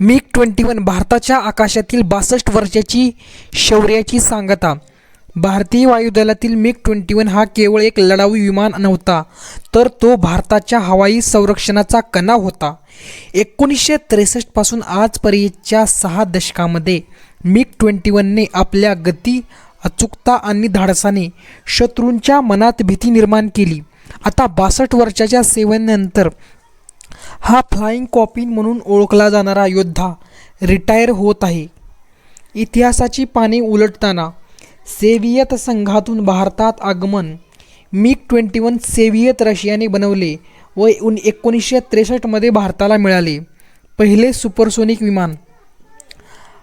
MiG twenty one भारताच्या आकाशातील बासष्ट वर्षाची शौर्याची सांगता. भारतीय वायुदलातील मिग ट्वेंटी वन हा केवळ एक लढाऊ विमान नव्हता तर तो भारताच्या हवाई संरक्षणाचा कणा होता. एकोणीसशे त्रेसष्टपासून आजपर्यंतच्या सहा दशकामध्ये मिग ट्वेंटी वनने आपल्या गती अचूकता आणि धाडसाने शत्रूंच्या मनात भीती निर्माण केली. आता बासष्ट वर्षाच्या सेवेनंतर हा फ्लाइंग कॉपिन म्हणून ओळखला जाणारा योद्धा रिटायर होत आहे. इतिहासाची पाने उलटताना सेव्हियत संघातून भारतात आगमन मिग ट्वेंटी वन सेव्हियत रशियाने बनवले व उन एकोणीसशे त्रेसष्टमध्ये भारताला मिळाले पहिले सुपरसोनिक विमान.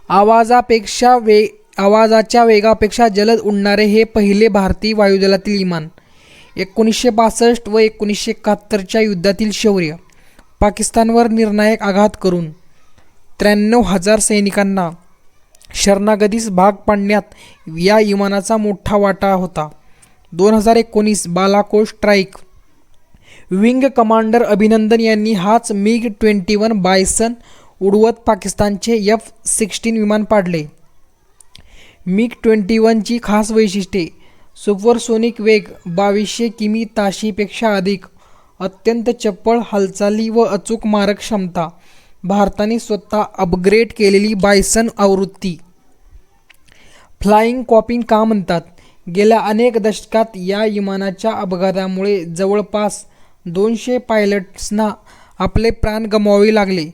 आवाजापेक्षा वे आवाजाच्या वेगापेक्षा जलद उडणारे हे पहिले भारतीय वायुदलातील विमान एकोणीसशे बासष्ट व एकोणीसशे एकाहत्तरच्या युद्धातील शौर्य. पाकिस्तानवर निर्णायक आघात करून त्र्याण्णव हजार सैनिकांना शरणागतीस भाग पाडण्यात या विमानाचा मोठा वाटा होता. दोन हजार एकोणीस बालाकोट स्ट्राईक विंग कमांडर अभिनंदन यांनी हाच मिग ट्वेंटी वन बायसन उडवत पाकिस्तानचे एफ सिक्स्टीन विमान पाडले. मिग ट्वेंटी वनची खास वैशिष्ट्ये सुपरसोनिक वेग बावीसशे किमी ताशीपेक्षा अधिक अत्यंत चपळ हालचाली व अचूक मारक क्षमता भारताने स्वतः अपग्रेड केलेली बायसन आवृत्ती. फ्लाईंग कॉपिंग का म्हणतात? गेल्या अनेक दशकात या विमानाच्या अपघातामुळे जवळपास दोनशे पायलट्सना आपले प्राण गमवावे लागले.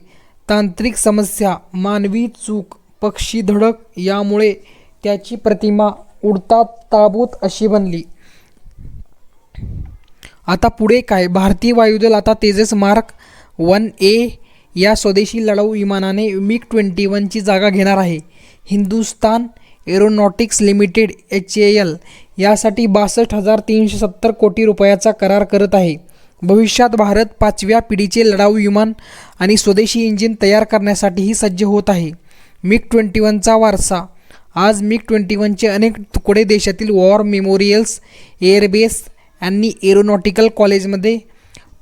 तांत्रिक समस्या मानवी चूक पक्षी धडक यामुळे त्याची प्रतिमा उडता ताबूत अशी बनली. आता पुढे काय? भारतीय वायुदल आता तेजस मार्क वन ए या स्वदेशी लढाऊ विमानाने मिग ट्वेंटी वनची जागा घेणार आहे. Hindustan aeronautics limited H A L यासाठी बासष्ट हजार तीनशे सत्तर कोटी रुपयाचा करार करत आहे. भविष्यात भारत पाचव्या पिढीचे लढाऊ विमान आणि स्वदेशी इंजिन तयार करण्यासाठीही सज्ज होत आहे. मिग ट्वेंटी वनचा वारसा. आज मिग ट्वेंटी वनचे अनेक तुकडे देशातील वॉर मेमोरियल्स एअरबेस आणि एरोनॉटिकल कॉलेजमध्ये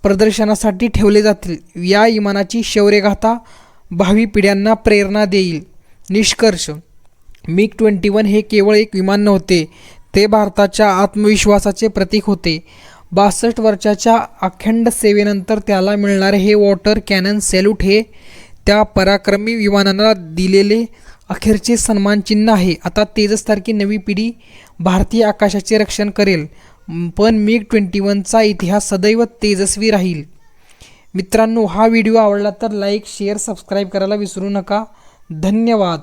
प्रदर्शनासाठी ठेवले जातील. या विमानाची शौर्यगाथा भावी पिढ्यांना प्रेरणा देईल. निष्कर्ष. मिग ट्वेंटी वन हे केवळ एक विमान नव्हते ते भारताच्या आत्मविश्वासाचे प्रतीक होते. बासष्ट वर्षाच्या अखंड सेवेनंतर त्याला मिळणारे हे वॉटर कॅनन सॅल्यूट हे त्या पराक्रमी विमानांना दिलेले अखेरचे सन्मानचिन्ह आहे. आता तेजस तारखी नवी पिढी भारतीय आकाशाचे रक्षण करेल. पण मिग ट्वेंटी वनचा इतिहास सदैव तेजस्वी राहील. मित्रांनो हा व्हिडिओ आवडला तर लाईक शेअर सबस्क्राईब करायला विसरू नका. धन्यवाद.